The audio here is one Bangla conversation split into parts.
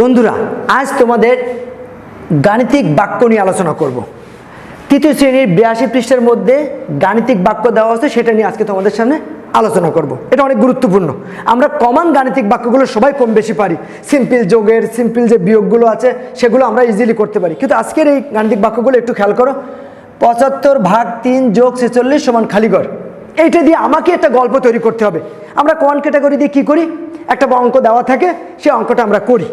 বন্ধুরা, আজ তোমাদের গাণিতিক বাক্য নিয়ে আলোচনা করব। তৃতীয় শ্রেণির বিরাশি পৃষ্ঠের মধ্যে গাণিতিক বাক্য দেওয়া আছে, সেটা নিয়ে আজকে তোমাদের সামনে আলোচনা করব। এটা অনেক গুরুত্বপূর্ণ। আমরা কমন গাণিতিক বাক্যগুলো সবাই কম বেশি পারি। সিম্পল যোগের সিম্পল যে বিয়োগগুলো আছে, সেগুলো আমরা ইজিলি করতে পারি। কিন্তু আজকের এই গাণিতিক বাক্যগুলো একটু খেয়াল করো। পঁচাত্তর ভাগ তিন যোগ ছেচল্লিশ সমান খালিগড়। এইটা দিয়ে আমাকে একটা গল্প তৈরি করতে হবে। আমরা কোয়ান ক্যাটাগরি দিয়ে কী করি? একটা অঙ্ক দেওয়া থাকে সেই অঙ্কটা আমরা করি।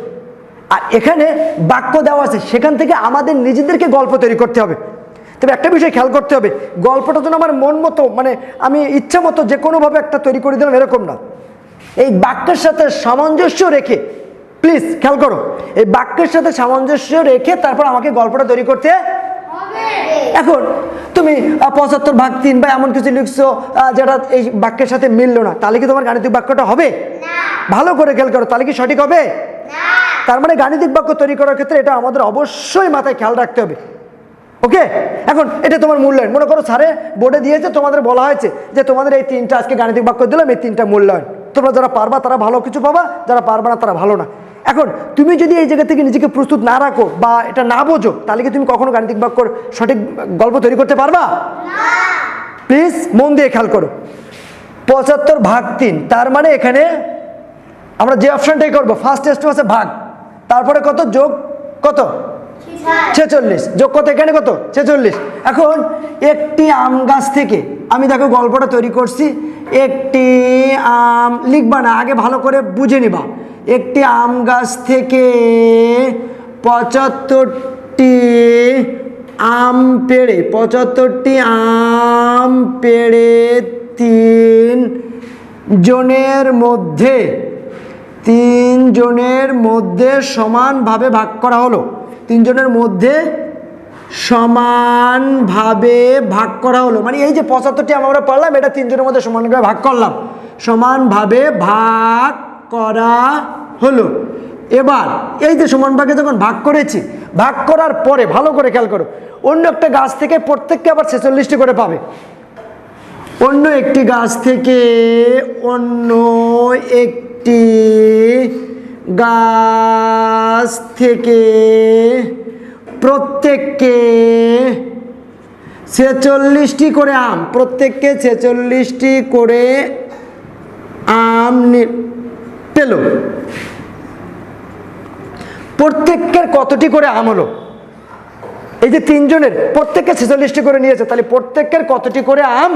আর এখানে বাক্য দেওয়া আছে সেখান থেকে আমাদের নিজেদেরকে গল্প তৈরি করতে হবে। তবে একটা বিষয় খেয়াল করতে হবে গল্পটা যেন আমার মন মতো মানে আমি ইচ্ছা মতো যে কোনোভাবে একটা তৈরি করে দিলাম এরকম না। এই বাক্যের সাথে সামঞ্জস্য রেখে প্লিজ খেয়াল করো এই বাক্যের সাথে সামঞ্জস্য রেখে তারপর আমাকে গল্পটা তৈরি করতে এখন তুমি পঁচাত্তর ভাগ তিন বা এমন কিছু লিখছো যেটা এই বাক্যের সাথে মিললো না তাহলে কি তোমার গাণিতিক বাক্যটা হবে? ভালো করে খেয়াল করো তাহলে কি সঠিক হবে? তার মানে গাণিতিক বাক্য তৈরি করার ক্ষেত্রে এটা আমাদের অবশ্যই মাথায় খেয়াল রাখতে হবে। ওকে? এখন এটা তোমার মূল্যায়ন। মনে করো স্যারে বোর্ডে দিয়েছে তোমাদের বলা হয়েছে যে তোমাদের এই তিনটা আজকে গাণিতিক বাক্য দিলাম এই তিনটা মূল্যায়ন। তোমরা যারা পারবা তারা ভালো কিছু পাবা যারা পারবা না তারা ভালো না। এখন তুমি যদি এই জায়গা থেকে নিজেকে প্রস্তুত না রাখো বা এটা না বোঝো তাহলে কি তুমি কখনো গাণিতিক বাক্যর সঠিক গল্প তৈরি করতে পারবা? প্লিজ মন দিয়ে খেয়াল করো। পঁচাত্তর ভাগ তিন তার মানে এখানে আমরা যে অপশনটাই করব ফার্স্ট টেস্ট আছে ভাগ। তারপরে কত? যোগ কত? ছেচল্লিশ। যোগ কত? এখানে কত? ছেচল্লিশ। এখন একটি আম গাছ থেকে আমি দেখো গল্পটা তৈরি করছি একটি আম লিখবা না আগে ভালো করে বুঝে নিবা। একটি আম গাছ থেকে পঁচাত্তরটি আম পেড়ে পঁচাত্তরটি আম পেড়ে তিন জনের মধ্যে তিন জনের মধ্যে সমানভাবে ভাগ করা হলো। তিনজনের মধ্যে সমানভাবে ভাগ করা হলো। মানে এই যে পঁচাত্তরটি আমরা পারলাম এটা তিনজনের মধ্যে সমানভাবে ভাগ করলাম। সমানভাবে ভাগ করা হলো। এবার এই যে সমান ভাগে যখন ভাগ করেছি, ভাগ করার পরে, ভালো করে খেয়াল করো, অন্য একটা গাছ থেকে প্রত্যেককে আবার ছেচল্লিশটি করে পাবে। অন্য একটি গাছ থেকে অন্য একটি গাছ থেকে প্রত্যেককে ছেচল্লিশটি করে আম, প্রত্যেককে ছেচল্লিশটি করে আম পেল। প্রত্যেকের কতটি করে আম হলো? এই যে তিনজনের, প্রত্যেককে ছেচল্লিশটি করে নিয়েছে, তাহলে প্রত্যেকের কতটি করে আম?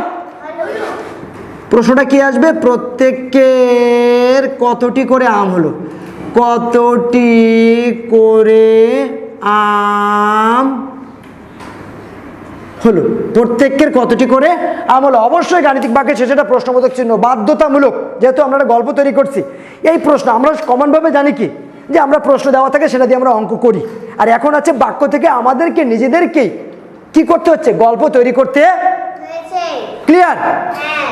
প্রশ্নটা কি আসবে? প্রত্যেকের কতটি করে আম হলো? কতটি করে আম হলো? প্রত্যেকের কতটি করে আম হলো? অবশ্যই গাণিতিক বাক্যে শেষে একটা প্রশ্নবোধক চিহ্ন। বাধ্যতামূলক, যেহেতু আমরা একটা গল্প তৈরি করছি। এই প্রশ্ন, আমরা কমনভাবে জানি কি? যে আমরা প্রশ্ন দেওয়া থাকে, সেটা দিয়ে আমরা অঙ্ক করি। আর এখন আছে বাক্য থেকে আমাদেরকে, নিজেদেরকেই কি করতে হচ্ছে? গল্প তৈরি করতে ক্লিয়ার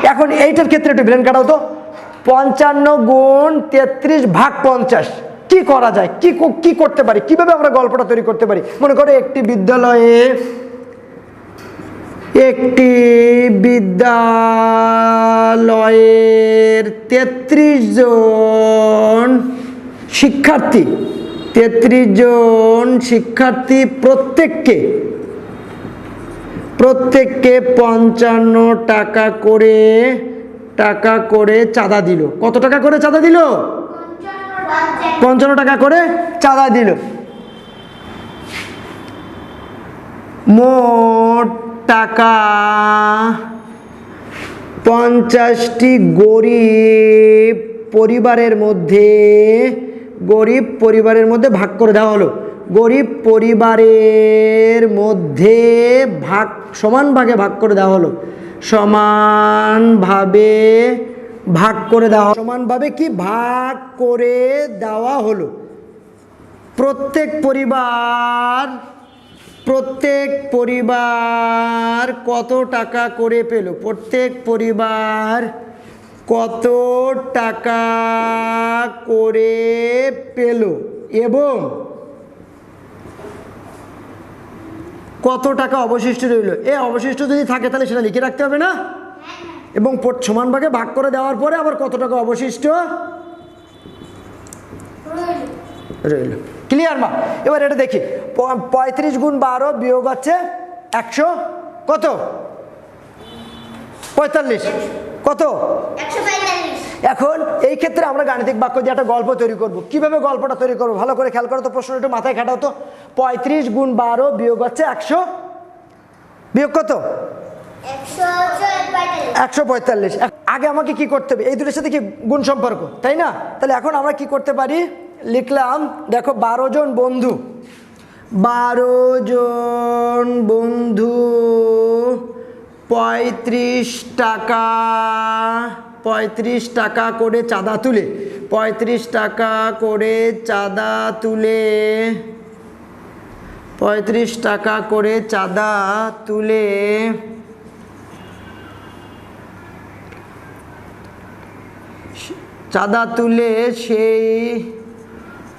এখন এইটার ক্ষেত্রে একটু ব্রেন কাটাও তো। পঞ্চান্ন গুণ তেত্রিশ ভাগ পঞ্চাশ। কি করা যায়? কি কো- করতে পারি? কীভাবে আমরা গল্পটা তৈরি করতে পারি? মনে করো একটি বিদ্যালয়ে একটি বিদ্যালয়ের তেত্রিশ জন শিক্ষার্থী। তেত্রিশ জন শিক্ষার্থী প্রত্যেককে প্রত্যেককে পঞ্চান্ন টাকা করে টাকা করে চাঁদা দিল। কত টাকা করে চাঁদা দিল? পঞ্চান্ন টাকা করে চাঁদা দিল। মোট টাকা পঞ্চাশটি গরিব পরিবারের মধ্যে, গরিব পরিবারের মধ্যে ভাগ করে দেওয়া হলো। গরিব পরিবারের মধ্যে ভাগ, সমান ভাগে ভাগ করে দেওয়া হলো। সমানভাবে ভাগ করে দেওয়া সমানভাবে কি? ভাগ করে দেওয়া হলো। প্রত্যেক পরিবার প্রত্যেক পরিবার কত টাকা করে পেল? প্রত্যেক পরিবার কত টাকা করে পেল? এবং কত টাকা অবশিষ্ট রইল? এ অবশিষ্ট যদি থাকে, তাহলে সেটা লিখে রাখতে হবে না? এবং সমান ভাগে ভাগ করে দেওয়ার পরে আবার কত টাকা অবশিষ্ট? রইল। ক্লিয়ার মা? এবার এটা দেখি। পঁয়ত্রিশ গুণ বারো বিয়োগ হচ্ছে একশো কত? পঁয়তাল্লিশ। কত? এখন এই ক্ষেত্রে আমরা গাণিতিক বাক্য দিয়ে একটা গল্প তৈরি করব। কীভাবে গল্পটা তৈরি করব? ভালো করে খেয়াল করো তো প্রশ্ন একটু মাথায় খাটাও তো। পঁয়ত্রিশ গুণ বারো বিয়োগ হচ্ছে একশো। বিয়োগ কত? একশো পঁয়তাল্লিশ। আগে আমাকে কি করতে হবে? এই দুটোর সাথে কি গুণ সম্পর্ক? তাই না? তাহলে এখন আমরা কি করতে পারি? লিখলাম, দেখো, বারো জন বন্ধু। বারো জন বন্ধু, পঁয়ত্রিশ টাকা। পঁয়ত্রিশ টাকা করে চাঁদা তুলে, পঁয়ত্রিশ টাকা করে চাঁদা তুলে, পঁয়ত্রিশ টাকা করে চাঁদা তুলে চাঁদা তুলে সেই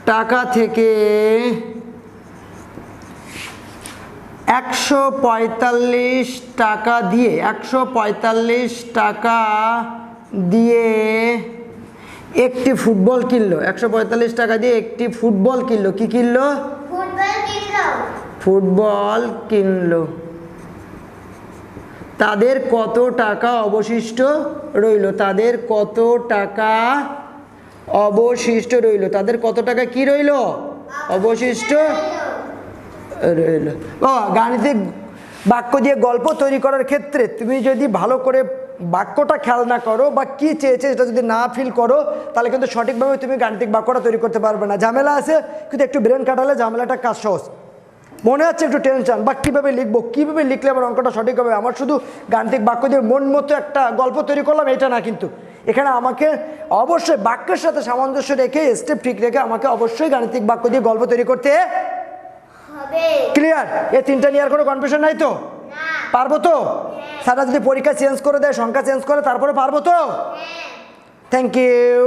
টাকা থেকে একশো পঁয়তাল্লিশ টাকা দিয়ে, একশো পঁয়তাল্লিশ টাকা দিয়ে একটি ফুটবল কিনলো। একশো পঁয়তাল্লিশ টাকা দিয়ে একটি ফুটবল কিনলো। কি কিনলো? ফুটবল কিনলো। তাদের কত টাকা অবশিষ্ট রইল? তাদের কত টাকা অবশিষ্ট রইল? তাদের কত টাকা কি রইল? অবশিষ্ট রইল। বাবা গাণিতিক বাক্য দিয়ে গল্প তৈরি করার ক্ষেত্রে তুমি যদি ভালো করে বাক্যটা খেয়াল না করো বা কি চেয়েছে সেটা যদি না ফিল করো তাহলে কিন্তু সঠিকভাবে তুমি গাণিতিক বাক্যটা তৈরি করতে পারবে না। ঝামেলা আছে কিন্তু একটু ব্রেন কাটালে ঝামেলাটা কাজ সহজ। মনে হচ্ছে একটু টেনশন বা কীভাবে লিখব? কীভাবে লিখলে আমার অঙ্কটা সঠিক হবে? আমার শুধু গাণিতিক বাক্য দিয়ে মন মতো একটা গল্প তৈরি করলাম এটা না কিন্তু। এখানে আমাকে অবশ্যই বাক্যের সাথে সামঞ্জস্য রেখে স্টেপ ঠিক রেখে আমাকে অবশ্যই গাণিতিক বাক্য দিয়ে গল্প তৈরি করতে ক্লিয়ার এই তিনটা নিয়ে আর কোনো কনফিউশন নাই তো? পারব তো? স্যাররা যদি পরীক্ষা চেঞ্জ করে দেয় সংখ্যা চেঞ্জ করে তারপরে পারব তো? Thank you